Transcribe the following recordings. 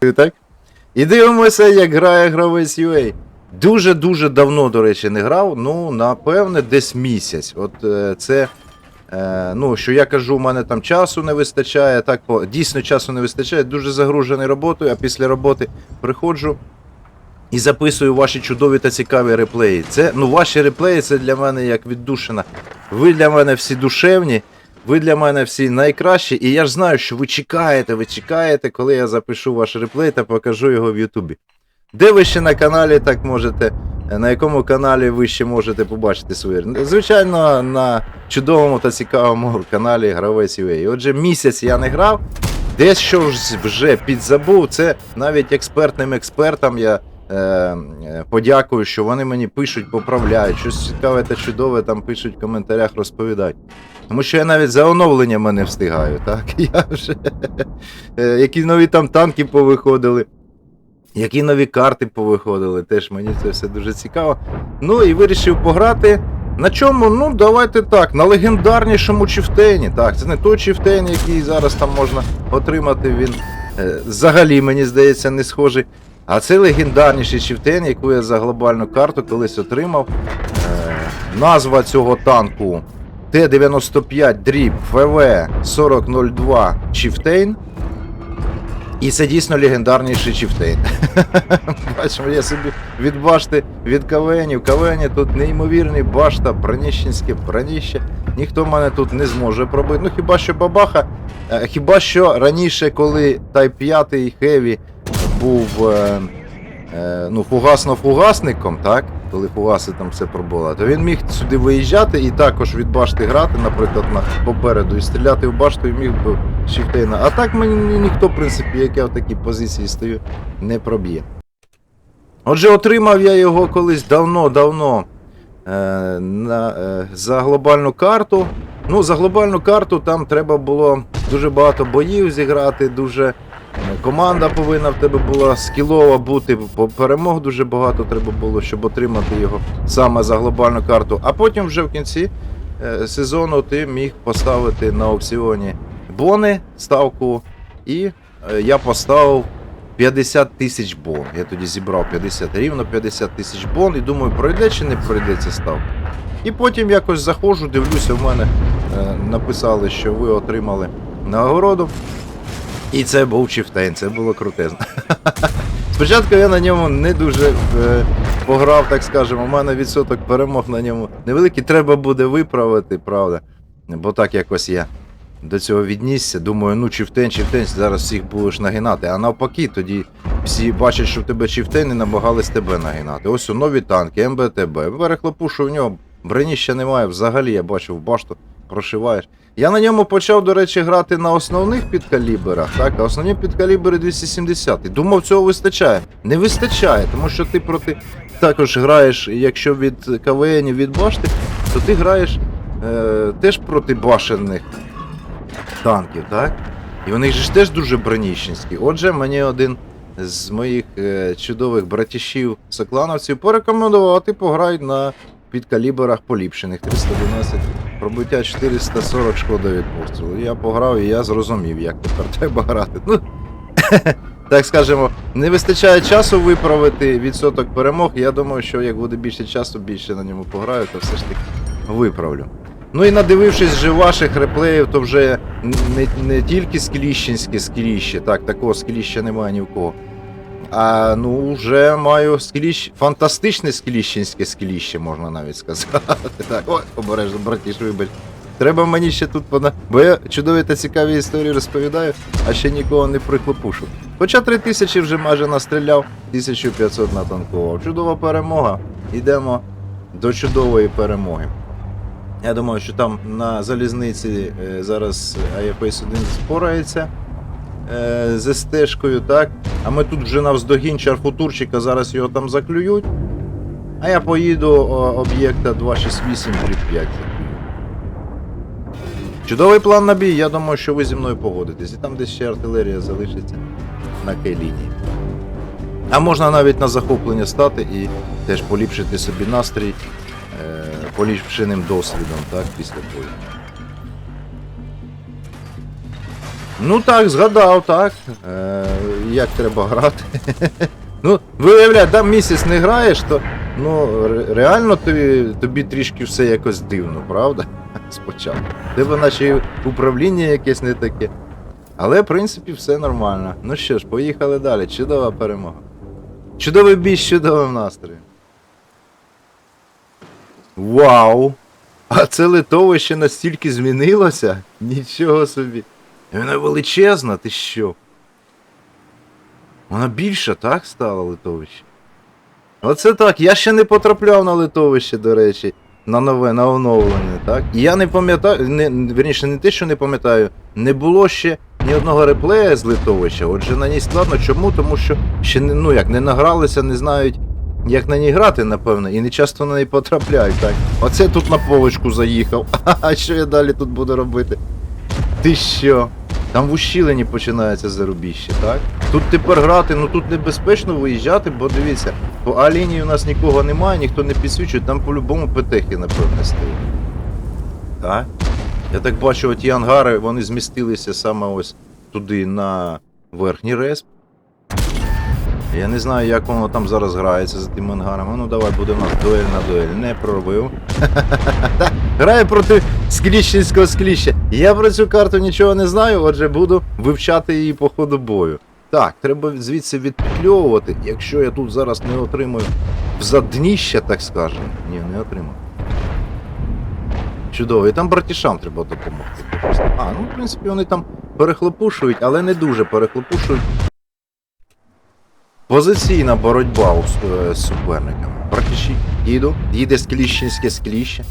так? І дивимося, як грає гравець UA. Дуже-дуже давно, до речі, не грав. Ну, напевне, десь місяць. От е, це. Е, ну, що я кажу, у мене там часу не вистачає. Так, дійсно часу не вистачає, дуже загружений роботою, а після роботи приходжу і записую ваші чудові та цікаві реплеї. Це, ну, ваші реплеї це для мене як віддушина. Ви для мене всі душевні, ви для мене всі найкращі, і я ж знаю, що ви чекаєте, ви чекаєте, коли я запишу ваш реплей та покажу його в Ютубі. Де ви ще на каналі так можете, е, на якому каналі ви ще можете побачити свої. Звичайно, на чудовому та цікавому каналі Гравець UA. Отже, місяць я не грав, десь що вже підзабув. Це навіть експертним експертам я е, е, подякую, що вони мені пишуть, поправляють, щось цікаве та чудове там пишуть в коментарях, розповідають. Тому що я навіть за оновленнями не встигаю, так? Я вже е, які нові там танки повиходили. Які нові карти повиходили, теж мені це все дуже цікаво. Ну і вирішив пограти. На чому? Ну, давайте так, на легендарнішому чифтейні. Так, це не той чифтейн, який зараз там можна отримати. Він е, взагалі, мені здається, не схожий. А це легендарніший чифтейн, яку я за глобальну карту колись отримав. Е, назва цього танку Т-95 дріб ФВ 4002 Чифтейн. І це дійсно легендарніший чифтейн. Бачимо, я собі від башти від кавенів. Кавені тут неймовірний башта, броніщенське броніще. Ніхто мене тут не зможе пробити. Ну хіба що бабаха. Е, Хіба що раніше, коли Type 5 Heavy був е, е, ну, фугасно-фугасником, так? Коли фугаси там все пробували, то він міг сюди виїжджати і також від башти грати, наприклад, на попереду і стріляти в башту і міг би Чифтейна. А так мені ніхто, в принципі, як я в такій позиції стою, не проб'є. Отже, отримав я його колись давно-давно е, е, за глобальну карту. Ну, за глобальну карту там треба було дуже багато боїв зіграти, дуже команда повинна в тебе була скілова бути, перемог дуже багато треба було, щоб отримати його саме за глобальну карту. А потім вже в кінці е, сезону ти міг поставити на аукціоні бони ставку, і е, я поставив 50 тисяч бон. Я тоді зібрав 50, рівно 50 тисяч бон і думаю, пройде чи не пройде ця ставка. І потім якось заходжу, дивлюся, в мене е, написали, що ви отримали нагороду. І це був чифтейн, це було крутезно. Спочатку я на ньому не дуже е, пограв, так скажемо. У мене відсоток перемог на ньому невеликий. Треба буде виправити, правда. Бо так якось я до цього віднісся. Думаю, ну чифтейн, чифтейн, зараз всіх будеш нагинати. А навпаки, тоді всі бачать, що в тебе чифтейн і намагались тебе нагинати. Ось у нові танки, МБТБ. Перехлопушу в нього, броніща немає, взагалі я бачив башту, прошиваєш. Я на ньому почав, до речі, грати на основних підкаліберах, так, а основні підкалібери 270. І думав, цього вистачає. Не вистачає, тому що ти проти також граєш, якщо від КВН, від башти, то ти граєш е, теж проти башенних танків, так? І вони ж теж дуже броніщенські. Отже, мені один з моїх е, чудових братішів соклановців порекомендував, а ти пограй на підкаліберах поліпшених 312 пробиття 440 шкода від пострілу. Я пограв і я зрозумів, як тепер треба грати. Ну, так скажемо, не вистачає часу виправити відсоток перемог. Я думаю, що як буде більше часу, більше на ньому пограю, то все ж таки виправлю. Ну і надивившись вже ваших реплеїв, то вже не, не тільки скіліщенське скіліще, так, такого скіліща немає ні в кого. А ну вже маю скіліщ, фантастичне скіліщенське скіліще, можна навіть сказати. Так, ой, обережно, братіш, вибач. Треба мені ще тут пона. Бо я чудові та цікаві історії розповідаю, а ще нікого не прихлопушу. Хоча 3000 вже майже настріляв, 1500 натанкував. Чудова перемога. Йдемо до чудової перемоги. Я думаю, що там на залізниці е, зараз IFS 1 спорається е, з стежкою, так? А ми тут вже навздогін чарфутурчика, зараз його там заклюють. А я поїду об'єкта 268 5. Чудовий план на бій, я думаю, що ви зі мною погодитесь. І там десь ще артилерія залишиться на К-лінії. А можна навіть на захоплення стати і теж поліпшити собі настрій е, поліпшеним досвідом, так, після бою. Ну так, згадав, так. Е, як треба грати. ну, виявляй, там місяць не граєш, то ну, реально тобі, тобі трішки все якось дивно, правда? Спочатку. Тебе наче управління якесь не таке. Але, в принципі, все нормально. Ну що ж, поїхали далі. Чудова перемога. Чудовий бій з чудовим настроєм. Вау! А це литовище настільки змінилося? Нічого собі. І Вона величезна, ти що? Вона більша, так, стала литовище? Оце так, я ще не потрапляв на литовище, до речі, на нове, на оновлене, так? І я не пам'ятаю, не, вірніше, не те, що не пам'ятаю, не було ще ні одного реплея з литовища. Отже, на ній складно. Чому? Тому що ще не, ну як, не награлися, не знають, як на ній грати, напевно, і не часто на неї потрапляють, так. Оце тут на полочку заїхав. А що я далі тут буду робити? Ти що? Там в ущілені починається зарубіще, так? Тут тепер грати, ну тут небезпечно виїжджати, бо дивіться, по А-лінії у нас нікого немає, ніхто не підсвічує, там по-любому петехи, напевне, стоять. Так? Я так бачу, оті ангари, вони змістилися саме ось туди на верхній респ. Я не знаю, як воно там зараз грається за тими ангарами. Ну давай буде у нас дуель на дуель. Не проробив. Та, Граю проти скліщенського скліща. Я про цю карту нічого не знаю, отже буду вивчати її по ходу бою. Так, треба звідси відпетльовувати. Якщо я тут зараз не отримаю в задніща, так скажемо. Ні, не отримав. Чудово, і там братішам треба допомогти. А, ну в принципі вони там перехлопушують, але не дуже перехлопушують. Позиційна боротьба е, з суперниками. Братіші, їду, їде скліщенське скліще.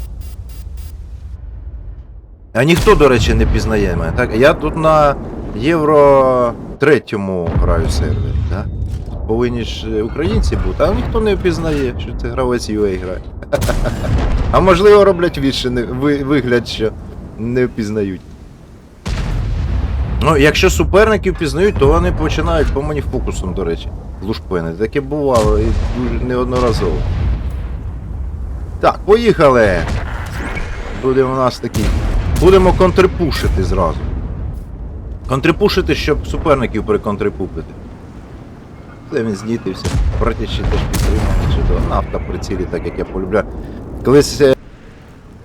А ніхто, до речі, не пізнає мене. Так? Я тут на Євро третьому граю сервері, так? Повинні ж е, українці бути, а ніхто не впізнає, що це гравець UA грає. А можливо роблять ви- вигляд, що не впізнають. Ну, якщо суперників впізнають, то вони починають по мені фокусом, до речі, лушпини. Таке бувало і дуже неодноразово. Так, поїхали! Буде у нас такий. Будемо контрипушити зразу. Контрипушити, щоб суперників приконтрипупити. Це він знітився. Братячі теж підтримати чудово. На автоприцілі, так як я полюбляю. Колись е,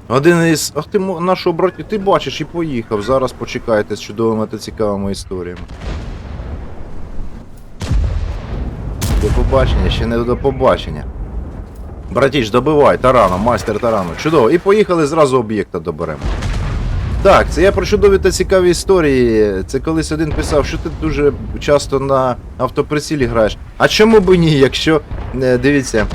один із. Ах ти нашого братя, ти бачиш і поїхав. Зараз почекайте з чудовими та цікавими історіями. До побачення, ще не до побачення. Братіч, добивай, тарану, майстер тарану. Чудово. І поїхали зразу об'єкта доберемо. Так, це я про чудові та цікаві історії. Це колись один писав, що ти дуже часто на автоприцілі граєш. А чому б ні, якщо. е, Дивіться.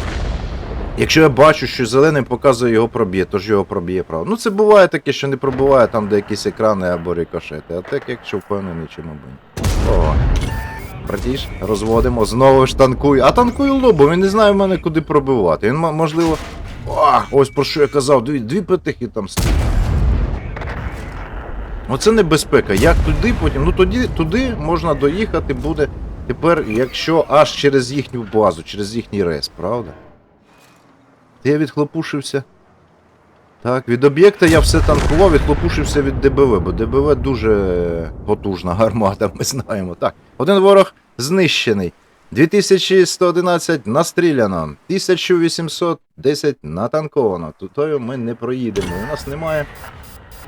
Якщо я бачу, що зеленим показує його проб'є, то ж його проб'є, правда. Ну це буває таке, що не пробуває там де якісь екрани або рикошети. А так, якщо впевнений, чому б ні. О. Братіш, розводимо, знову ж танкую. А танкую лобом, він не знає в мене куди пробивати. Він, можливо. О, ось про що я казав, дві, дві петихи там стоять. Оце небезпека. Як туди потім? Ну тоді туди можна доїхати буде тепер, якщо аж через їхню базу, через їхній рейс, правда? Та я відхлопушився. Так, від об'єкта я все танкував, відхлопушився від ДБВ, бо ДБВ дуже потужна гармата, ми знаємо. Так, один ворог знищений. 2111 настріляно, 1810 натанковано. Тутою ми не проїдемо. У нас немає.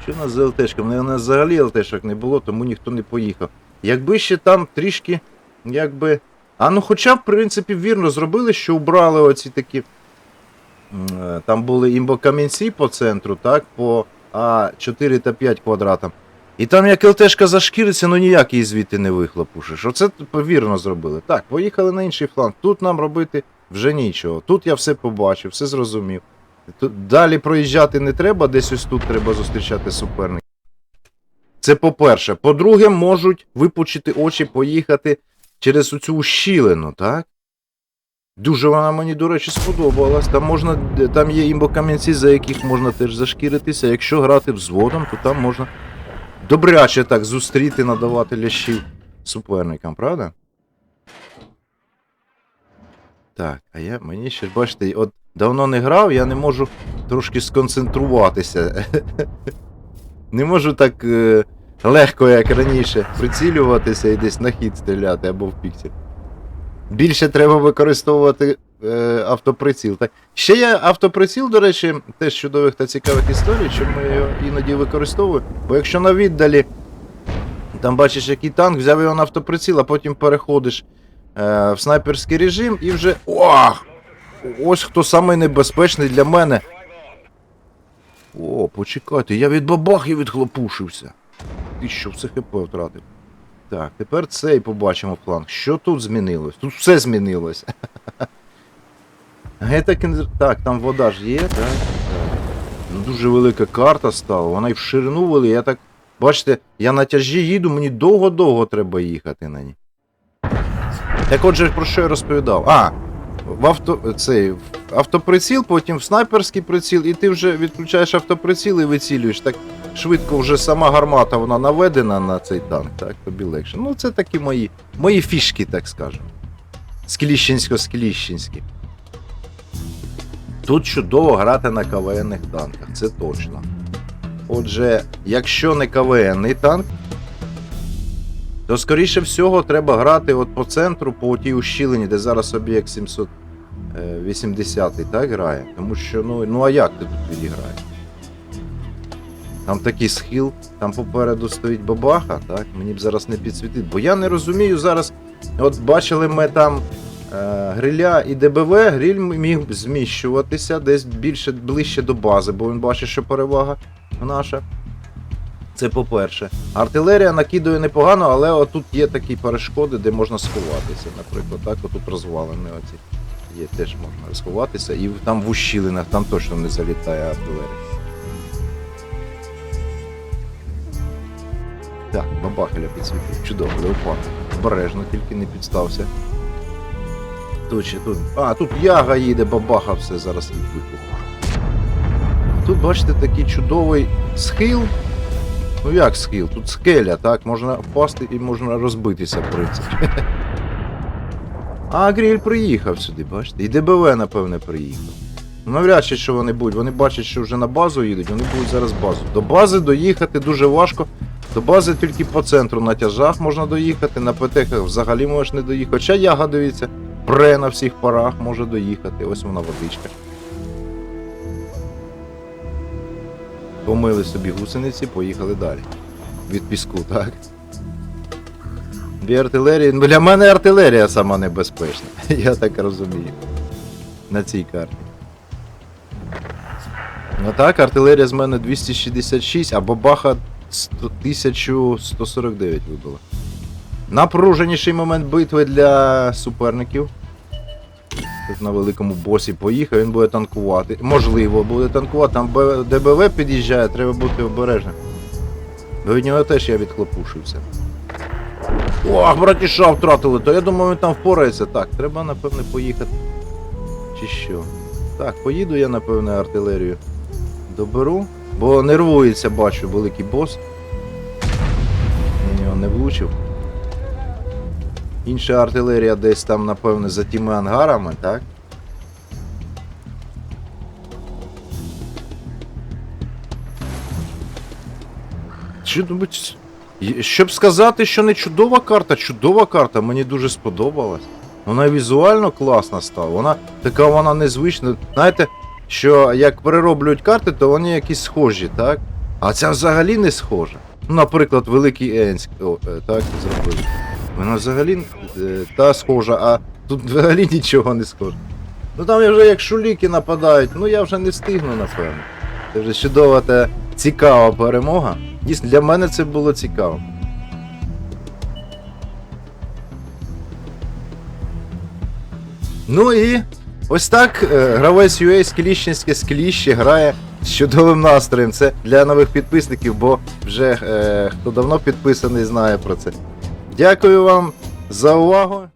Що в нас за? У взагалі ЛТшок не було, тому ніхто не поїхав. Якби ще там трішки, якби. А ну хоча, в принципі, вірно зробили, що убрали оці такі. е, Там були імбокамінці по центру, так, по А4 та 5 квадратам. І там як ЛТшка зашкіриться, ну ніяк її звідти не вихлопушиш. Оце повірно зробили. Так, поїхали на інший фланг. Тут нам робити вже нічого. Тут я все побачив, все зрозумів. Далі проїжджати не треба, десь ось тут треба зустрічати суперників. Це по-перше. По-друге, можуть випучити очі, поїхати через оцю ущілину, так? Дуже вона мені, до речі, сподобалась. Там можна, там є імбокам'янці, за яких можна теж зашкіритися. Якщо грати взводом, то там можна добряче так зустріти, надавати лящів суперникам, правда? Так, а я мені ще бачите, от давно не грав, я не можу трошки сконцентруватися. не можу так е, легко, як раніше, прицілюватися і десь на хід стріляти або в піксель. Більше треба використовувати е, автоприціл. Так. Ще є автоприціл, до речі, теж чудових та цікавих історій, чому я його іноді використовую. Бо якщо на віддалі там бачиш, який танк, взяв його на автоприціл, а потім переходиш е, в снайперський режим і вже. Ох! Ось хто самий для мене. О, почекайте, я від бабахи відхлопушився. Ти що, все хп втратив. Так, тепер цей побачимо фланг. Що тут змінилось? Тут все змінилось. Гета кінзер... Так, там вода ж є, так? Ну, дуже велика карта стала, вона і в ширину велика. Я так. Бачите, я на тяжі їду, мені довго-довго треба їхати на ній. Так отже, про що я розповідав? А, в авто, цей, в автоприціл, потім в снайперський приціл, і ти вже відключаєш автоприціл і вицілюєш. Так швидко вже сама гармата вона наведена на цей танк, так, тобі легше. Ну, це такі мої, мої фішки, так скажемо. Скліщенсько-скліщенські. Тут чудово грати на КВНних танках, це точно. Отже, якщо не КВНний танк, то скоріше всього треба грати от по центру, по тій ущілині, де зараз об'єкт 780 так грає. Тому що, ну, ну а як ти тут відіграєш? Там такий схил, там попереду стоїть бабаха, так? Мені б зараз не підсвітить. Бо я не розумію зараз. От бачили ми там е, гриля і ДБВ, гриль міг зміщуватися десь більше ближче до бази, бо він бачить, що перевага наша. Це по-перше. Артилерія накидує непогано, але отут є такі перешкоди, де можна сховатися. Наприклад, так, отут розвалені оці. Є, теж можна сховатися. І там в ущілинах там точно не залітає артилерія. Так, бабахеля підсвітив. Чудово, леопард. Обережно, тільки не підстався. Тут ще тут. А, тут яга їде, бабаха, все зараз і вибуху. Тут, бачите, такий чудовий схил. Ну як схил? Тут скеля, так? Можна впасти і можна розбитися, в принципі. А Гріль приїхав сюди, бачите? І ДБВ, напевне, приїхав. Ну, навряд чи що вони будуть. Вони бачать, що вже на базу їдуть, вони будуть зараз базу. До бази доїхати дуже важко. До бази тільки по центру на тяжах можна доїхати, на ПТХ взагалі можеш не доїхати. Хоча яга, дивіться, пре на всіх парах може доїхати. Ось вона водичка. Помили собі гусениці, поїхали далі. Від піску, так? Дві артилерії. Для мене артилерія сама небезпечна. Я так розумію. На цій карті. Ну так, артилерія з мене 266, а бабаха 1149 вибила. Напруженіший момент битви для суперників. Тут на великому босі поїхав, він буде танкувати. Можливо, буде танкувати. Там ДБВ під'їжджає, треба бути обережним. Бо від нього теж я відхлопушився. Ох, братіша втратили, то я думаю, він там впорається. Так, треба, напевне, поїхати. Чи що? Так, поїду я, напевне, артилерію доберу. Бо нервується, бачу, великий бос. На нього не влучив. Інша артилерія десь там, напевне, за тими ангарами, так? Ну, Щоб сказати, що не чудова карта, чудова карта, мені дуже сподобалась. Вона візуально класна стала. Вона така вона незвична. Знаєте, що як перероблюють карти, то вони якісь схожі, так? А ця взагалі не схожа. Наприклад, Великий Енськ, е, так зробили. Вона взагалі е, та схожа, а тут взагалі нічого не схоже. Ну там вже як шуліки нападають, ну я вже не встигну, напевно. Це вже чудова та цікава перемога. Дійсно, для мене це було цікаво. Ну і ось так е, гравець UA Скліщенське Скліще грає з чудовим настроєм. Це для нових підписників, бо вже е, хто давно підписаний, знає про це. Дякую вам за увагу.